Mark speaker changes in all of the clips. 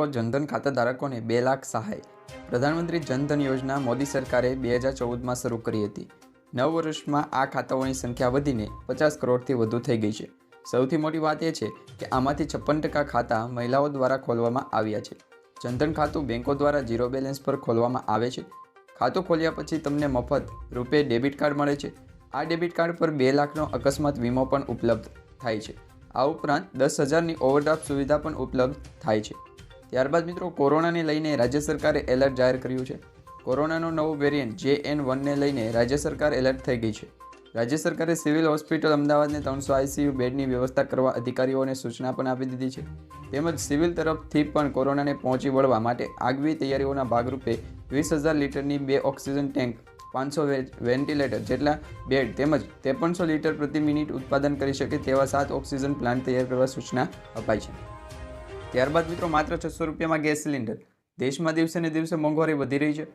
Speaker 1: મિત્રો, જનધન ખાતા ધારકોને બે લાખ સહાય. પ્રધાનમંત્રી જનધન યોજના મોદી સરકારે બે હજાર ચૌદમાં શરૂ કરી હતી. નવ વર્ષમાં આ ખાતાઓની સંખ્યા વધીને પચાસ કરોડથી વધુ થઈ ગઈ છે. સૌથી મોટી વાત એ છે કે આમાંથી છપ્પન ટકા ખાતા મહિલાઓ દ્વારા ખોલવામાં આવ્યા છે. જનધન ખાતું બેંકો દ્વારા ઝીરો બેલેન્સ પર ખોલવામાં આવે છે. ખાતું ખોલ્યા પછી તમને મફત રૂપે ડેબિટ કાર્ડ મળે છે. આ ડેબિટ કાર્ડ પર બે લાખનો અકસ્માત વીમો પણ ઉપલબ્ધ થાય છે. આ ઉપરાંત દસ હજારની ઓવરડ્રાફ્ટ સુવિધા પણ ઉપલબ્ધ થાય છે. ત્યારબાદ મિત્રો કોરોનાને લઈને રાજ્ય સરકારે એલર્ટ જાહેર કર્યું છે. કોરોનાનો નવો વેરિયન્ટ જે એન વનને લઈને રાજ્ય સરકાર એલર્ટ થઈ ગઈ છે. રાજ્ય સરકારે સિવિલ હોસ્પિટલ અમદાવાદને ત્રણસો આઈસીયુ બેડની વ્યવસ્થા કરવા અધિકારીઓને સૂચના પણ આપી દીધી છે. તેમજ સિવિલ તરફથી પણ કોરોનાને પહોંચી વળવા માટે આગવી તૈયારીઓના ભાગરૂપે વીસ હજાર લીટરની બે ઓક્સિજન ટેન્ક, પાંચસો વેન્ટિલેટર જેટલા બેડ તેમજ ત્રેપનસો લીટર પ્રતિ મિનિટ ઉત્પાદન કરી શકે તેવા સાત ઓક્સિજન પ્લાન્ટ તૈયાર કરવા સૂચના અપાઈ છે. ત્યારબાદ મિત્રો માત્ર છસો રૂપિયામાં ગેસ સિલિન્ડર. દેશમાં દિવસે ને દિવસે મોંઘવારી વધી રહી છે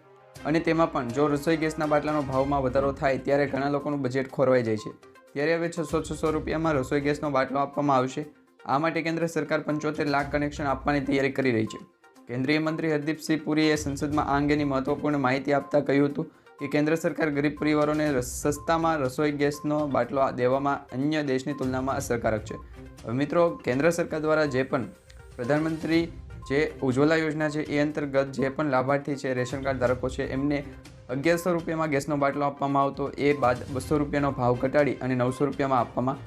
Speaker 1: અને તેમાં પણ જો રસોઈ ગેસના બાટલાનો ભાવમાં વધારો થાય ત્યારે ઘણા લોકોનું બજેટ ખોરવાઈ જાય છે. ત્યારે હવે છસો છસો રૂપિયામાં રસોઈ ગેસનો બાટલો આપવામાં આવશે. આ માટે કેન્દ્ર સરકાર પંચોતેર લાખ કનેક્શન આપવાની તૈયારી કરી રહી છે. કેન્દ્રીય મંત્રી હરદીપસિંહ પુરીએ સંસદમાં આ અંગેની મહત્વપૂર્ણ માહિતી આપતા કહ્યું હતું કે કેન્દ્ર સરકાર ગરીબ પરિવારોને સસ્તામાં રસોઈ ગેસનો બાટલો દેવામાં અન્ય દેશની તુલનામાં અસરકારક છે. હવે મિત્રો, કેન્દ્ર સરકાર દ્વારા જે પણ પ્રધાનમંત્રી જે ઉજ્જવલા યોજના છે, એ અંતર્ગત જે પણ લાભાર્થી છે, રેશન કાર્ડ ધારકો છે, એમને અગિયારસો રૂપિયામાં ગેસનો બાટલો આપવામાં આવતો, એ બાદ બસો રૂપિયાનો ભાવ ઘટાડી અને નવસો રૂપિયામાં આપવામાં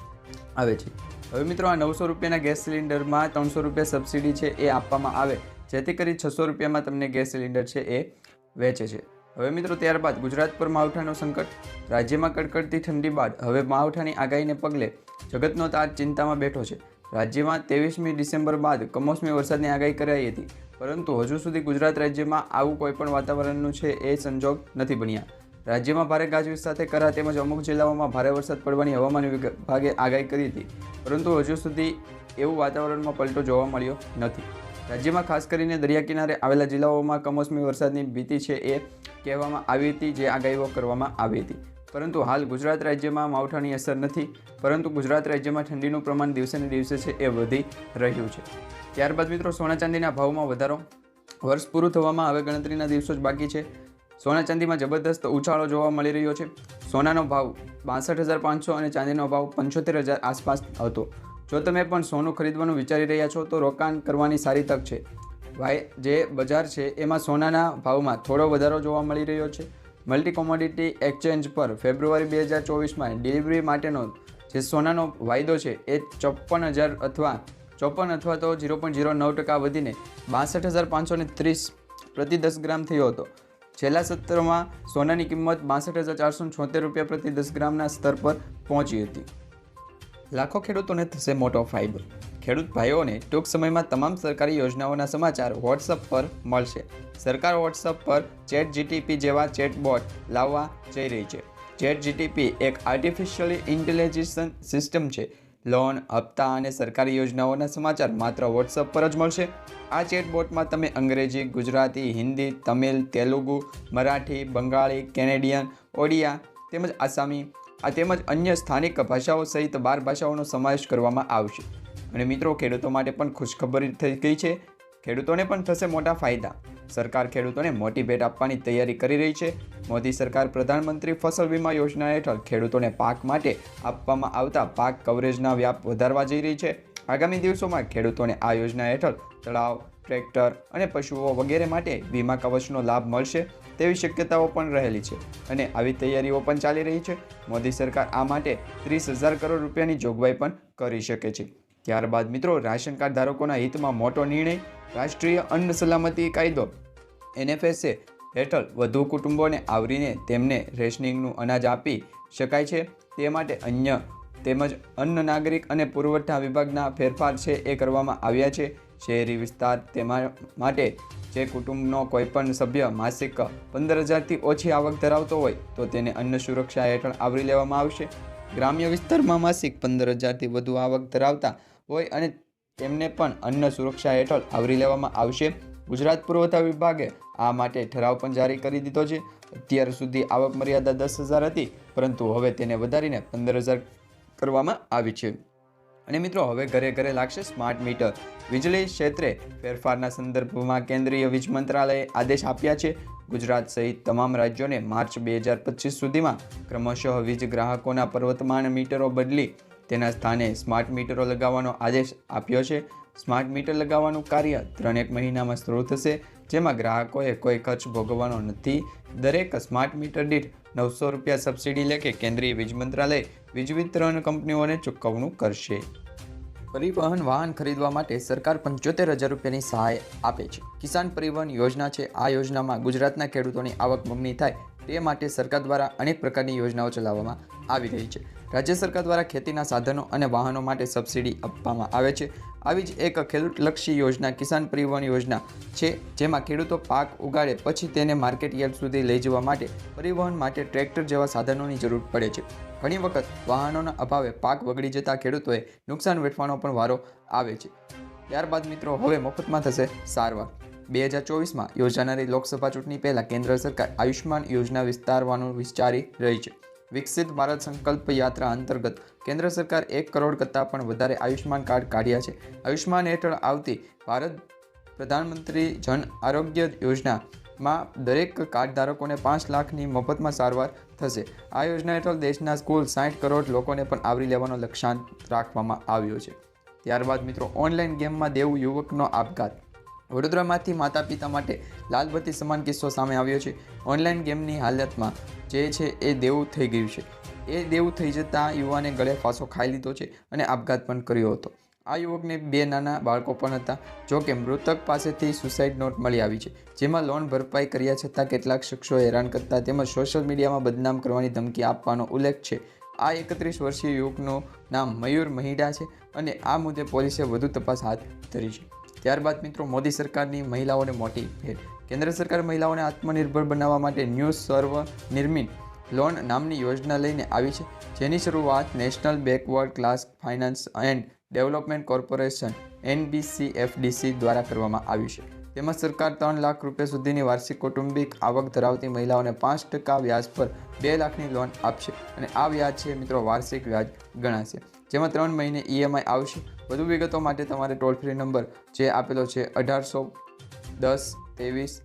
Speaker 1: આવે છે. હવે મિત્રો, આ નવસો રૂપિયાના ગેસ સિલિન્ડરમાં ત્રણસો રૂપિયા સબસિડી છે, એ આપવામાં આવે. જેથી કરી છસો રૂપિયામાં તમને ગેસ સિલિન્ડર છે, એ વેચે છે. હવે મિત્રો, ત્યારબાદ ગુજરાત પર માવઠાનો સંકટ. રાજ્યમાં કડકડતી ઠંડી બાદ હવે માવઠાની આગાહીને પગલે જગતનો તાજ ચિંતામાં બેઠો છે. રાજ્યમાં ત્રેવીસમી ડિસેમ્બર બાદ કમોસમી વરસાદની આગાહી કરાઈ હતી. પરંતુ હજુ સુધી ગુજરાત રાજ્યમાં આવું કોઈ પણ વાતાવરણનું છે એ સંજોગ નથી બન્યા. રાજ્યમાં ભારે ગાજવીજ સાથે કરા તેમજ અમુક જિલ્લાઓમાં ભારે વરસાદ પડવાની હવામાન વિભાગે આગાહી કરી હતી. પરંતુ હજુ સુધી એવું વાતાવરણમાં પલટો જોવા મળ્યો નથી. રાજ્યમાં ખાસ કરીને દરિયા કિનારે આવેલા જિલ્લાઓમાં કમોસમી વરસાદની ભીતિ છે એ કહેવામાં આવી હતી જે આગાહીઓ કરવામાં આવી હતી. પરંતુ હાલ ગુજરાત રાજ્યમાં માવઠાની અસર નથી, પરંતુ ગુજરાત રાજ્યમાં ઠંડીનું પ્રમાણ દિવસે ને દિવસે છે એ વધી રહ્યું છે. ત્યારબાદ મિત્રો, સોના ચાંદીના ભાવમાં વધારો. વર્ષ પૂરું થવામાં હવે ગણતરીના દિવસો જ બાકી છે. સોના ચાંદીમાં જબરદસ્ત ઉછાળો જોવા મળી રહ્યો છે. સોનાનો ભાવ બાસઠ હજાર પાંચસો અને ચાંદીનો ભાવ પંચોતેર હજાર આસપાસ હતો. જો તમે પણ સોનું ખરીદવાનું વિચારી રહ્યા છો, તો રોકાણ કરવાની સારી તક છે. ભાઈ જે બજાર છે, એમાં સોનાના ભાવમાં થોડો વધારો જોવા મળી રહ્યો છે. મલ્ટી કોમોડિટી એક્સચેન્જ પર ફેબ્રુઆરી બે હજાર ચોવીસમાં ડિલિવરી માટેનો જે સોનાનો વાયદો છે, એ ચોપ્પન હજાર અથવા ચોપન અથવા તો ઝીરો પોઈન્ટ ઝીરો નવ ટકા વધીને બાસઠ હજાર પાંચસો ત્રીસ પ્રતિ દસ ગ્રામ થયો હતો. છેલ્લા સત્રમાં સોનાની કિંમત બાસઠ હજાર ચારસો છોતેર રૂપિયા પ્રતિ દસ ગ્રામના સ્તર પર પહોંચી હતી. લાખો ખેડૂતોને થશે મોટો ફાયદો. ખેડૂત ભાઈઓને ટૂંક સમયમાં તમામ સરકારી યોજનાઓના સમાચાર વોટ્સઅપ પર મળશે. સરકાર વોટ્સઅપ પર ચેટ જીટીપી જેવા ચેટબોટ લાવવા જઈ રહી છે. ચેટ જીટીપી એક આર્ટિફિશિયલી ઇન્ટેલિજન્સ સિસ્ટમ છે. લોન હપ્તા અને સરકારી યોજનાઓના સમાચાર માત્ર વોટ્સઅપ પર જ મળશે. આ ચેટબોટમાં તમે અંગ્રેજી, ગુજરાતી, હિન્દી, તમિલ, તેલુગુ, મરાઠી, બંગાળી, કેનેડિયન, ઓડિયા તેમજ આસામી આ તેમજ અન્ય સ્થાનિક ભાષાઓ સહિત બાર ભાષાઓનો સમાવેશ કરવામાં આવશે. અને મિત્રો, ખેડૂતો માટે પણ ખુશખબરી થઈ ગઈ છે. ખેડૂતોને પણ થશે મોટા ફાયદા. સરકાર ખેડૂતોને મોટી ભેટ આપવાની તૈયારી કરી રહી છે. મોદી સરકાર પ્રધાનમંત્રી ફસલ વીમા યોજના હેઠળ ખેડૂતોને પાક માટે આપવામાં આવતા પાક કવરેજના વ્યાપ વધારવા જઈ રહી છે. આગામી દિવસોમાં ખેડૂતોને આ યોજના હેઠળ તળાવ ટ્રેક્ટર અને પશુઓ વગેરે માટે વીમા કવચનો લાભ મળશે તેવી શક્યતાઓ પણ રહેલી છે. અને આવી તૈયારીઓ પણ ચાલી રહી છે. મોદી સરકાર આ માટે ત્રીસ હજાર કરોડ રૂપિયાની જોગવાઈ પણ કરી શકે છે. ત્યારબાદ મિત્રો, રાશન કાર્ડ ધારકોના હિતમાં મોટો નિર્ણય, રાષ્ટ્રીય અન્ન સલામતી કાયદો, એનએફએસએ હેઠળ વધુ કુટુંબોને આવરીને તેમને રેશનિંગનું અનાજ આપી શકાય છે. તે માટે અન્ય તેમજ અન્ન નાગરિક અને પુરવઠા વિભાગના ફેરફાર છે એ કરવામાં આવ્યા છે. શહેરી વિસ્તાર તેમાં માટે જે કુટુંબનો કોઈપણ સભ્ય માસિક પંદર હજારથી ઓછી આવક ધરાવતો હોય, તો તેને અન્ન સુરક્ષા હેઠળ આવરી લેવામાં આવશે. ગ્રામ્ય વિસ્તારમાં માસિક પંદર હજારથી વધુ આવક ધરાવતા હોય અને તેમને પણ અન્ન સુરક્ષા હેઠળ આવરી લેવામાં આવશે. ગુજરાત પુરવઠા વિભાગે આ માટે ઠરાવ પણ જારી કરી દીધો છે. અત્યાર સુધી આવક મર્યાદા દસ હજાર હતી, પરંતુ હવે તેને વધારીને પંદર હજાર કરવામાં આવી છે. અને મિત્રો, હવે ઘરે ઘરે લાગશે સ્માર્ટ મીટર વીજળી ક્ષેત્રે ફેરફારના સંદર્ભમાં કેન્દ્રીય વીજ મંત્રાલયે આદેશ આપ્યા છે. ગુજરાત સહિત તમામ રાજ્યોને માર્ચ બે હજાર પચીસ સુધીમાં ક્રમશઃ વીજ ગ્રાહકોના પર્વતમાન મીટરો બદલી તેના સ્થાને સ્માર્ટ મીટરો લગાવવાનો આદેશ આપ્યો છે. સ્માર્ટ મીટર લગાવવાનું કાર્ય ત્રણેક મહિનામાં શરૂ થશે, જેમાં ગ્રાહકોએ કોઈ ખર્ચ ભોગવવાનો નથી. દરેક સ્માર્ટ મીટર દીઠ નવસો રૂપિયા સબસિડી કે કેન્દ્રીય વીજ મંત્રાલય વીજ વિતરણ કંપનીઓને ચૂકવણું કરશે. પરિવહન વાહન ખરીદવા માટે સરકાર પંચોતેર હજાર રૂપિયાની સહાય આપે છે. કિસાન પરિવહન યોજના છે. આ યોજનામાં ગુજરાતના ખેડૂતોની આવક બમણી થાય તે માટે સરકાર દ્વારા અનેક પ્રકારની યોજનાઓ ચલાવવામાં આવી રહી છે. રાજ્ય સરકાર દ્વારા ખેતીના સાધનો અને વાહનો માટે સબસિડી આપવામાં આવે છે. આવી જ એક ખેડૂતલક્ષી યોજના કિસાન પરિવહન યોજના છે, જેમાં ખેડૂતો પાક ઉગાડે પછી તેને માર્કેટ યાર્ડ સુધી લઈ જવા માટે પરિવહન માટે ટ્રેક્ટર જેવા સાધનોની જરૂર પડે છે. ઘણી વખત વાહનોના અભાવે પાક બગડી જતા ખેડૂતોએ નુકસાન વેઠવાનો પણ વારો આવે છે. ત્યારબાદ મિત્રો, હવે મફતમાં થશે સારવાર. બે હજાર ચોવીસમાં યોજાનારી લોકસભા ચૂંટણી પહેલાં કેન્દ્ર સરકાર આયુષ્માન યોજના વિસ્તારવાનું વિચારી રહી છે. વિકસિત ભારત સંકલ્પ યાત્રા અંતર્ગત કેન્દ્ર સરકાર એક કરોડ કરતાં પણ વધારે આયુષ્માન કાર્ડ કાઢ્યા છે. આયુષ્માન હેઠળ આવતી ભારત પ્રધાનમંત્રી જન આરોગ્ય યોજનામાં દરેક કાર્ડ ધારકોને પાંચ લાખની મફતમાં સારવાર થશે. આ યોજના હેઠળ દેશના કુલ સાઠ કરોડ લોકોને પણ આવરી લેવાનો લક્ષ્યાંક રાખવામાં આવ્યો છે. ત્યારબાદ મિત્રો, ઓનલાઈન ગેમમાં દેવું યુવકનો આપઘાત. વડોદરામાંથી માતા પિતા માટે લાલબત્તી સમાન કિસ્સો સામે આવ્યો છે. ઓનલાઈન ગેમની હાલતમાં જે છે એ દેવું થઈ ગયું છે. એ દેવું થઈ જતાં યુવાને ગળે ફાંસો ખાઈ લીધો છે અને આપઘાત પણ કર્યો હતો. આ યુવકને બે નાના બાળકો પણ હતા, જો કે મૃતક પાસેથી સુસાઇડ નોટ મળી આવી છે. જેમાં લોન ભરપાઈ કર્યા છતાં કેટલાક શખ્સો હેરાન કરતા તેમજ સોશિયલ મીડિયામાં બદનામ કરવાની ધમકી આપવાનો ઉલ્લેખ છે. આ એકત્રીસ વર્ષીય યુવકનું નામ મયુર મહિડા છે અને આ મુદ્દે પોલીસે વધુ તપાસ હાથ ધરી છે. ત્યારબાદ મિત્રો, મોદી સરકારની મહિલાઓને મોટી ભેટ. કેન્દ્ર સરકાર મહિલાઓને આત્મનિર્ભર બનાવવા માટે ન્યૂ સર્વ નિર્મિત લોન નામની યોજના લઈને આવી છે. જેની શરૂઆત national backward class finance and development corporation NBCFDC દ્વારા કરવામાં આવ્યું છે. તેમાં સરકાર ત્રણ લાખ રૂપિયા સુધીની વાર્ષિક કૌટુંબિક આવક ધરાવતી મહિલાઓને પાંચ ટકા વ્યાજ પર બે લાખની લોન આપશે અને આ વ્યાજ છે મિત્રો વાર્ષિક વ્યાજ ગણાશે. જેમાં ત્રણ મહિને ઈએમઆઈ આવશે. વધુ વિગતો માટે તમારે ટોલ ફ્રી નંબર જે આપેલો છે અઢારસો દસ ત્રેવીસ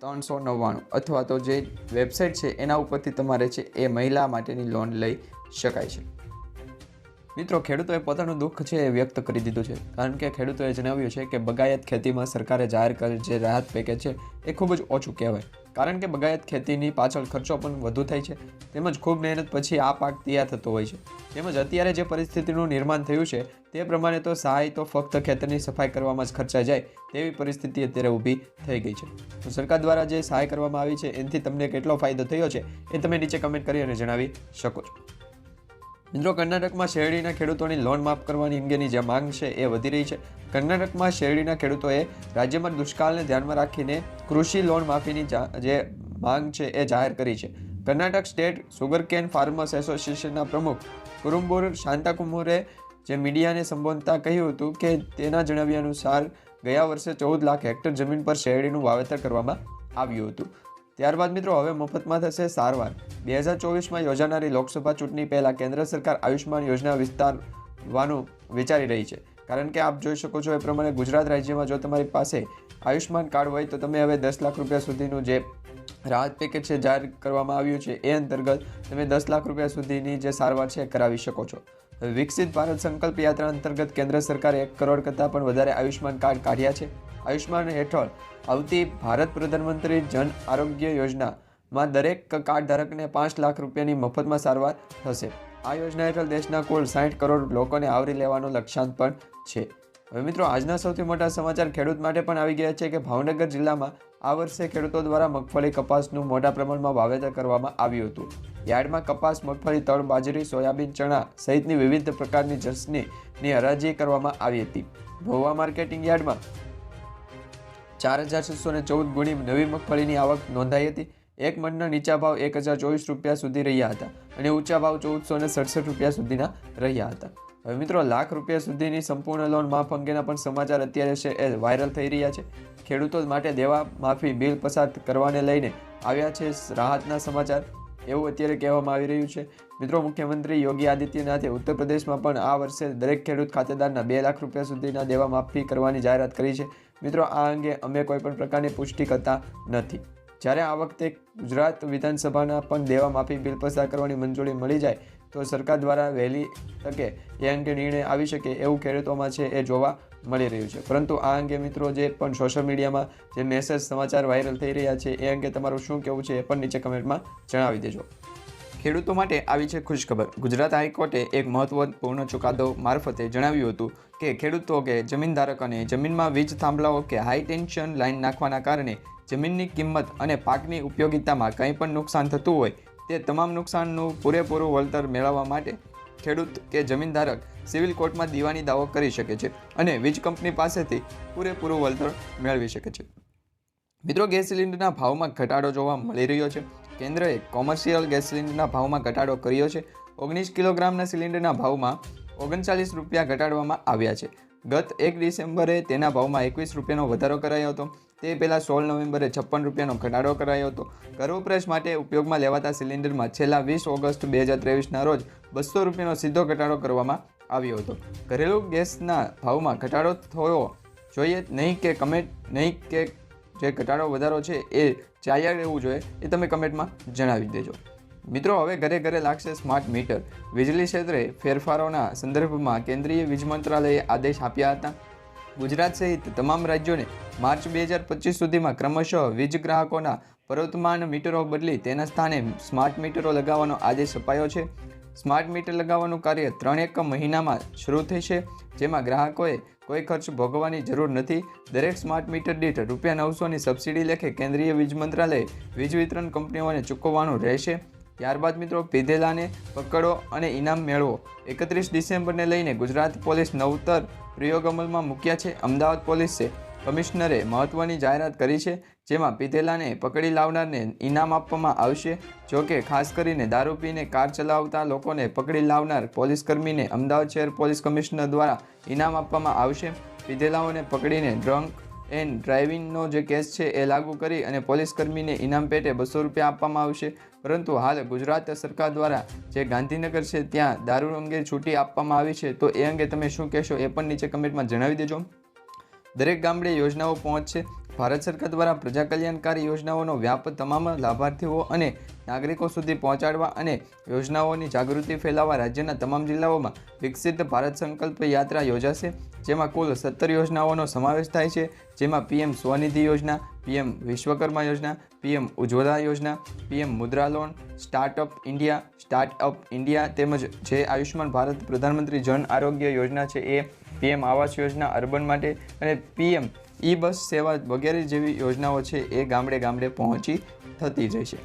Speaker 1: ત્રણસો નવ્વાણું અથવા તો જે વેબસાઇટ છે એના ઉપરથી તમારે છે એ મહિલા માટેની લોન લઈ શકાય છે. મિત્રો, ખેડૂતોએ પોતાનું દુઃખ છે એ વ્યક્ત કરી દીધું છે. કારણ કે ખેડૂતોએ જણાવ્યું છે કે બગાયત ખેતીમાં સરકારે જાહેર કરેલ જે રાહત પેકેજ છે એ ખૂબ જ ઓછું કહેવાય. કારણ કે બગાયત ખેતીની પાછળ ખર્ચો પણ વધુ થાય છે. તેમજ ખૂબ મહેનત પછી આ પાક તૈયાર થતો હોય છે. તેમજ અત્યારે જે પરિસ્થિતિનું નિર્માણ થયું છે, તે પ્રમાણે તો સહાય તો ફક્ત ખેતરની સફાઈ કરવામાં જ ખર્ચા જાય, તેવી પરિસ્થિતિ અત્યારે ઊભી થઈ ગઈ છે. તો સરકાર દ્વારા જે સહાય કરવામાં આવી છે, એનાથી તમને કેટલો ફાયદો થયો છે, એ તમે નીચે કમેન્ટ કરી અને જણાવી શકો છો. મિત્રો, કર્ણાટકમાં શેરડીના ખેડૂતોની લોન માફ કરવાની અંગેની જે માંગ છે એ વધી રહી છે. કર્ણાટકમાં શેરડીના ખેડૂતોએ રાજ્યમાં દુષ્કાળને ધ્યાનમાં રાખીને કૃષિ લોન માફીની જે માંગ છે એ જાહેર કરી છે. Karnataka state sugar cane farmers એસોસિએશનના પ્રમુખ કુરુમ્બુર શાંતાકુમુરે જે મીડિયાને સંબોધતા કહ્યું હતું કે તેના જણાવ્યા અનુસાર ગયા વર્ષે ચૌદ લાખ હેક્ટર જમીન પર શેરડીનું વાવેતર કરવામાં આવ્યું હતું. ત્યારબાદ મિત્રો હવે મફતમાં થશે સારવાર. બે હજાર ચોવીસમાં યોજાનારી લોકસભા ચૂંટણી પહેલાં કેન્દ્ર સરકાર આયુષ્માન યોજના વિસ્તારવાનું વિચારી રહી છે. કારણ કે આપ જોઈ શકો છો એ પ્રમાણે ગુજરાત રાજ્યમાં જો તમારી પાસે આયુષ્માન કાર્ડ હોય તો તમે હવે દસ લાખ રૂપિયા સુધીનું જે રાહત પેકેજ છે જાહેર કરવામાં આવ્યું છે, એ અંતર્ગત તમે દસ લાખ રૂપિયા સુધીની જે સારવાર છે કરાવી શકો છો. વિકસિત ભારત સંકલ્પ યાત્રા અંતર્ગત કેન્દ્ર સરકારે એક કરોડ કરતાં પણ વધારે આયુષ્માન કાર્ડ કાઢ્યા છે. આયુષ્માન હેઠળ આવતી ભારત પ્રધાનમંત્રી જન આરોગ્ય યોજનામાં દરેક કાર્ડ ધારકને પાંચ લાખ રૂપિયાની મફતમાં સારવાર થશે. આ યોજના હેઠળ દેશના કુલ સાઠ કરોડ લોકોને આવરી લેવાનો લક્ષ્યાંક પણ છે. હવે મિત્રો, આજના સૌથી મોટા સમાચાર ખેડૂત માટે પણ આવી ગયા છે કે ભાવનગર જિલ્લામાં આ વર્ષે ખેડૂતો દ્વારા મગફળી કપાસનું મોટા પ્રમાણમાં વાવેતર કરવામાં આવ્યું હતું. યાર્ડમાં કપાસ, મગફળી, તળ, બાજરી, સોયાબીન, ચણા સહિતની વિવિધ પ્રકારની જસની હરાજી કરવામાં આવી હતી. ભોવા માર્કેટિંગ યાર્ડમાં ચાર હજાર છસો ને ચૌદ ગુણી નવી મગફળીની આવક નોંધાઈ હતી. એક મણના નીચા ભાવ એક હજાર ચોવીસ રૂપિયા સુધી રહ્યા હતા અને ઊંચા ભાવ ચૌદસો ને સડસઠ રૂપિયા સુધીના રહ્યા હતા. હવે મિત્રો, લાખ રૂપિયા સુધીની સંપૂર્ણ લોન માફ અંગેના પણ સમાચાર અત્યારે છે એ વાયરલ થઈ રહ્યા છે. ખેડૂતો માટે દેવા માફી બિલ પસાર કરવાને લઈને આવ્યા છે રાહતના સમાચાર, એવું અત્યારે કહેવામાં આવી રહ્યું છે. મિત્રો, મુખ્યમંત્રી યોગી આદિત્યનાથે ઉત્તર પ્રદેશમાં પણ આ વર્ષે દરેક ખેડૂત ખાતેદારના બે લાખ રૂપિયા સુધીના દેવા માફી કરવાની જાહેરાત કરી છે. મિત્રો, આ અંગે અમે કોઈ પણ પ્રકારની પુષ્ટિ કરતા નથી. જ્યારે આ વખતે ગુજરાત વિધાનસભાના પણ દેવા માફી બિલ પસાર કરવાની મંજૂરી મળી જાય તો સરકાર દ્વારા વહેલી તકે એ અંગે નિર્ણય આવી શકે એવું ખેડૂતોમાં છે એ જોવા મળી રહ્યું છે. પરંતુ આ અંગે મિત્રો જે પણ સોશિયલ મીડિયામાં જે મેસેજ સમાચાર વાયરલ થઈ રહ્યા છે એ અંગે તમારું શું કહેવું છે એ પણ નીચે કમેન્ટમાં જણાવી દેજો. ખેડૂતો માટે આવી છે ખુશખબર ગુજરાત હાઈકોર્ટે એક મહત્વપૂર્ણ ચુકાદો મારફતે જણાવ્યું હતું કે ખેડૂતો કે જમીનધારક અને જમીનમાં વીજ થાંભલાઓ કે હાઈ ટેન્શન લાઇન નાખવાના કારણે જમીનની કિંમત અને પાકની ઉપયોગિતામાં કંઈ પણ નુકસાન થતું હોય તે તમામ નુકસાનનું પૂરેપૂરું વળતર મેળવવા માટે ખેડૂત કે જમીનધારક સિવિલ કોર્ટમાં દીવાની દાવો કરી શકે છે અને વીજ કંપની પાસેથી પૂરેપૂરું વળતર મેળવી શકે છે. મિત્રો, ગેસ સિલિન્ડરના ભાવમાં ઘટાડો જોવા મળી રહ્યો છે. કેન્દ્રએ કોમર્શિયલ ગેસ સિલિન્ડરના ભાવમાં ઘટાડો કર્યો છે. ઓગણીસ કિલોગ્રામના સિલિન્ડરના ભાવમાં ઓગણચાલીસ રૂપિયા ઘટાડવામાં આવ્યા છે. ગત એક ડિસેમ્બરે તેના ભાવમાં એકવીસ રૂપિયાનો વધારો કરાયો હતો. તે પહેલાં સોળ નવેમ્બરે છપ્પન રૂપિયાનો ઘટાડો કરાયો હતો. ઘર વપરાશ માટે ઉપયોગમાં લેવાતા સિલિન્ડરમાં છેલ્લા વીસ ઓગસ્ટ બે હજાર ત્રેવીસના રોજ બસો રૂપિયાનો સીધો ઘટાડો કરવામાં આવ્યો હતો. ઘરેલું ગેસના ભાવમાં ઘટાડો થયો જોઈએ નહીં કે કમેન્ટ, નહીં કે જે ઘટાડો વધારો છે એ ચાલ્યા રહેવું જોઈએ એ તમે કમેન્ટમાં જણાવી દેજો. મિત્રો, હવે ઘરે ઘરે લાગશે સ્માર્ટ મીટર. વીજળી ક્ષેત્રે ફેરફારોના સંદર્ભમાં કેન્દ્રીય વીજ મંત્રાલયે આદેશ આપ્યા હતા. ગુજરાત સહિત તમામ રાજ્યોને માર્ચ બે હજાર પચીસ સુધીમાં ક્રમશઃ વીજ ગ્રાહકોના પર્વતમાન મીટરો બદલી તેના સ્થાને સ્માર્ટ મીટરો લગાવવાનો આદેશ અપાયો છે. સ્માર્ટ મીટર લગાવવાનું કાર્ય ત્રણ એક મહિનામાં શરૂ થશે જેમાં ગ્રાહકોએ કોઈ ખર્ચ ભોગવવાની જરૂર નથી. દરેક સ્માર્ટ મીટર દીઠ રૂપિયા નવસોની સબસિડી લેખે કેન્દ્રીય વીજ મંત્રાલયે વીજ વિતરણ કંપનીઓને ચૂકવવાનું રહેશે. ત્યારબાદ મિત્રો પીધેલાને પકડો અને ઇનામ મેળવો. એકત્રીસ ડિસેમ્બરને લઈને ગુજરાત પોલીસ નવતર પ્રયોગ અમલમાં મૂક્યા છે. અમદાવાદ પોલીસે કમિશનરે મહત્વની જાહેરાત કરી છે, જેમાં પીધેલાને પકડી લાવનારને ઇનામ આપવામાં આવશે. જો કે ખાસ કરીને દારૂ પીને કાર ચલાવતા લોકોને પકડી લાવનાર પોલીસ કર્મીને અમદાવાદ શહેર પોલીસ કમિશનર દ્વારા ઇનામ આપવામાં આવશે. પીધેલાઓને પકડીને ડ્રંક એન્ડ ડ્રાઇવિંગનો જે કેસ છે એ લાગુ કરી અને પોલીસકર્મીને ઇનામ પેટે બસો રૂપિયા આપવામાં આવશે. પરંતુ હાલ ગુજરાત સરકાર દ્વારા જે ગાંધીનગર છે ત્યાં દારૂ અંગે છૂટી આપવામાં આવી છે, તો એ અંગે તમે શું કહેશો એ પણ નીચે કમેન્ટમાં જણાવી દેજો. દરેક ગામડે યોજનાઓ પહોંચશે. ભારત સરકાર દ્વારા પ્રજા કલ્યાણકારી યોજનાઓનો વ્યાપ તમામ લાભાર્થીઓ અને નાગરિકો સુધી પહોંચાડવા અને યોજનાઓની જાગૃતિ ફેલાવવા રાજ્યના તમામ જિલ્લાઓમાં વિકસિત ભારત સંકલ્પ યાત્રા યોજાશે. જેમાં કુલ સત્તર યોજનાઓનો સમાવેશ થાય છે. જેમાં પીએમ સ્વનિધિ યોજના, પીએમ વિશ્વકર્મા યોજના, પીએમ ઉજ્જવલા યોજના, PM Mudra loan, startup India startup India તેમજ જે આયુષ્યમાન ભારત પ્રધાનમંત્રી જન આરોગ્ય યોજના છે એ પીએમ આવાસ યોજના અર્બન માટે અને પીએમ ઈ બસ સેવા વગેરે જેવી યોજનાઓ છે એ ગામડે ગામડે પહોંચી થતી જશે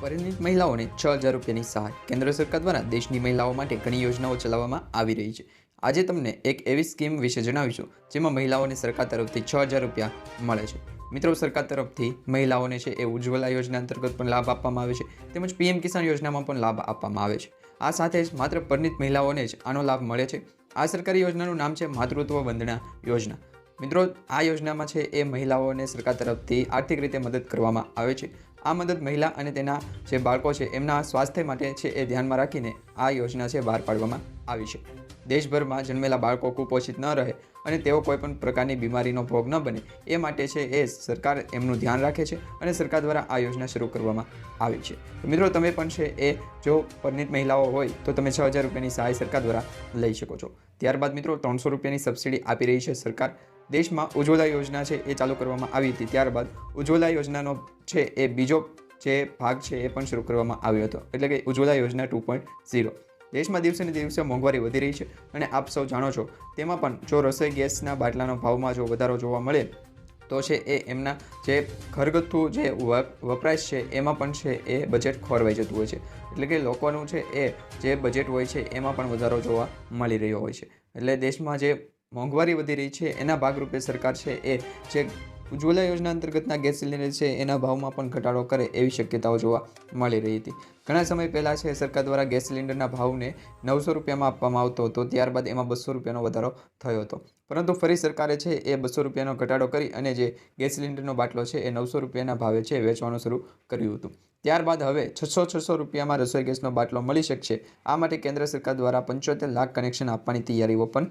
Speaker 1: પરિણિત મહિલાઓને છ હજાર રૂપિયાની સહાય કેન્દ્ર સરકાર દ્વારા દેશની મહિલાઓ માટે ઘણી યોજનાઓ ચલાવવામાં આવી રહી છે. આજે તમને એક એવી સ્કીમ વિશે જણાવીશું, જેમાં મહિલાઓને સરકાર તરફથી છ હજાર રૂપિયા મળે છે. મિત્રો, સરકાર તરફથી મહિલાઓને છે એ ઉજ્જવલા યોજના અંતર્ગત પણ લાભ આપવામાં આવે છે, તેમજ પીએમ કિસાન યોજનામાં પણ લાભ આપવામાં આવે છે. આ સાથે જ માત્ર પરિણિત મહિલાઓને જ આનો લાભ મળે છે. આ સરકારી યોજનાનું નામ છે માતૃત્વ વંદના યોજના. મિત્રો, આ યોજનામાં છે એ મહિલાઓને સરકાર તરફથી આર્થિક રીતે મદદ કરવામાં આવે છે. આ મદદ મહિલા અને તેના જે બાળકો છે, એમના સ્વાસ્થ્ય માટે છે એ ધ્યાનમાં રાખીને આ યોજના છે બહાર પાડવામાં આવી છે. દેશભરમાં જન્મેલા બાળકો કુપોષિત ન રહે અને તેઓ કોઈપણ પ્રકારની બીમારીનો ભોગ ન બને. એ માટે છે એ સરકાર એમનું ધ્યાન રાખે છે અને સરકાર દ્વારા આ યોજના શરૂ કરવામાં આવી છે. મિત્રો, તમે પણ છે એ જો પરિણિત મહિલાઓ હોય, તો તમે છ હજાર રૂપિયાની સહાય સરકાર દ્વારા લઈ શકો છો. ત્યારબાદ મિત્રો, ત્રણસો રૂપિયાની સબસિડી આપી રહી છે સરકાર. દેશમાં ઉજ્જવલા યોજના છે એ ચાલુ કરવામાં આવી હતી. ત્યારબાદ ઉજ્જવલા યોજનાનો છે એ બીજો જે ભાગ છે એ પણ શરૂ કરવામાં આવ્યો હતો. એટલે કે ઉજ્જવલા યોજના ટુ પોઈન્ટ ઝીરો. દેશમાં દિવસે ને દિવસે મોંઘવારી વધી રહી છે અને આપ સૌ જાણો છો, તેમાં પણ જો રસોઈ ગેસના બાટલાનો ભાવમાં જો વધારો જોવા મળે, તો છે એ એમના જે ઘરગથ્થુ જે વપ- વપરાશ છે એમાં પણ છે એ બજેટ ખોરવાઈ જતું હોય છે. એટલે કે લોકોનું છે એ જે બજેટ હોય છે એમાં પણ વધારો જોવા મળી રહ્યો હોય છે. એટલે દેશમાં જે મોંઘવારી વધી રહી છે, એના ભાગરૂપે સરકાર છે એ જે ઉજ્જવલા યોજના અંતર્ગતના ગેસ સિલિન્ડર છે, એના ભાવમાં પણ ઘટાડો કરે એવી શક્યતાઓ જોવા મળી રહી હતી. ઘણા સમય પહેલાં છે, સરકાર દ્વારા ગેસ સિલિન્ડરના ભાવને નવસો રૂપિયામાં આપવામાં આવતો હતો, ત્યારબાદ એમાં બસો રૂપિયાનો વધારો થયો હતો. પરંતુ ફરી સરકારે છે, એ બસો રૂપિયાનો ઘટાડો કરી અને જે ગેસ સિલિન્ડરનો બાટલો છે, એ નવસો રૂપિયાના ભાવે છે, વેચવાનું શરૂ કર્યું હતું. ત્યારબાદ હવે છસો છસો રૂપિયામાં રસોઈ ગેસનો બાટલો મળી શકશે. આ માટે કેન્દ્ર સરકાર દ્વારા પંચોતેર લાખ કનેક્શન આપવાની તૈયારીઓ પણ